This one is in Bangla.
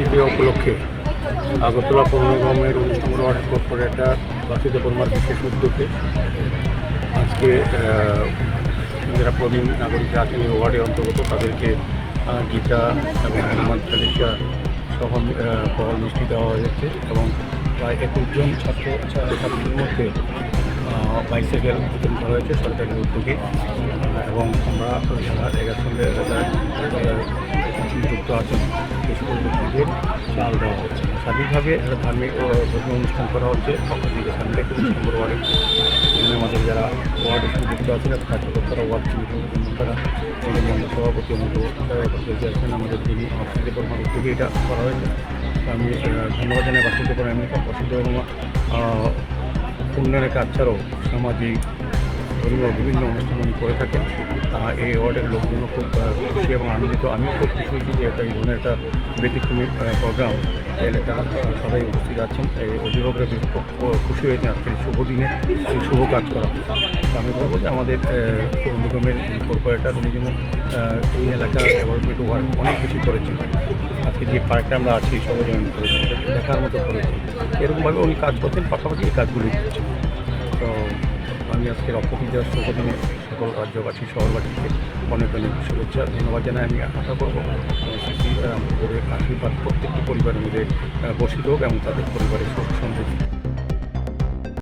দ্বিতীয় উপলক্ষে আগরতলা পৌর নিগমের উনিশ নম্বর ওয়ার্ড কর্পোরেটর বাসুদেব বর্মার বিশেষ উদ্যোগে আজকে যারা প্রবীণ নাগরিক আছেন এই ওয়ার্ডের অন্তর্গত তাদেরকে গীতা এবং হনুমান চালিসা সহ ফল মিষ্টি দেওয়া হয়েছে এবং প্রায় একুশ জন ছাত্র ছাত্রীর মধ্যে বাইসাইকেল বিতরণ করা হয়েছে সরকারের উদ্যোগে। এবং আমরা, যারা এটার সঙ্গে যারা চাল দেওয়া হচ্ছে। স্বাধীনভাবে একটা ধার্মিক অনুষ্ঠান করা হচ্ছে। অপরদিকে সামনে নম্বর ওয়ার্ডে এখানে আমাদের যারা ওয়ার্ডের সঙ্গে যুক্ত আছেন কার্যকর্তারা ওয়ার্ড তারা সভাপতি আছেন, আমাদের যিনি বাসুদেব বর্মার উদ্যোগে এটা করা হয়েছে। আমি ধন্যবাদ জানাই বর্মা এমনি বাসুদেব বর্মা উন্নয়নের কাজ ছাড়াও সামাজিক ধর্মীয় বিভিন্ন অনুষ্ঠান উনি করে থাকেন এই ওয়ার্ডের লোকগুলো খুব খুশি এবং আনন্দিত। আমিও খুব খুশি হয়েছি যে একটা এই ধরনের একটা ব্যতিক্রমী প্রোগ্রাম এলাকার আহ, সবাই উপস্থিত আছেন। এই অভিভাবকরা খুশি হয়েছেন আজকের শুভ দিনে এই শুভ কাজ করা। আমি বলব যে আমাদের নিগমের কর্পোরেটর উনি আহ, এই এলাকার ডেভেলপমেন্ট ওয়ার্ড অনেক কিছু করেছেন। আজকে যে পার্কটা আমরা আছি সবাই সর্বজনীন করেছি দেখার মতো করেছি এরকমভাবে উনি কাজ করতেন পাশাপাশি এই কাজগুলি করছেন। আমি আজকে আজকের দেওয়ার শুভদিনে সকল রাজ্যবাসী, শহরবাসীকে অনেক অনেক শুভেচ্ছা, ধন্যবাদ জানাই। আমি আশা করব আশীর্বাদ প্রত্যেকটি পরিবার মিলে বর্ষিত এবং তাদের পরিবারের সুখ সমৃদ্ধি।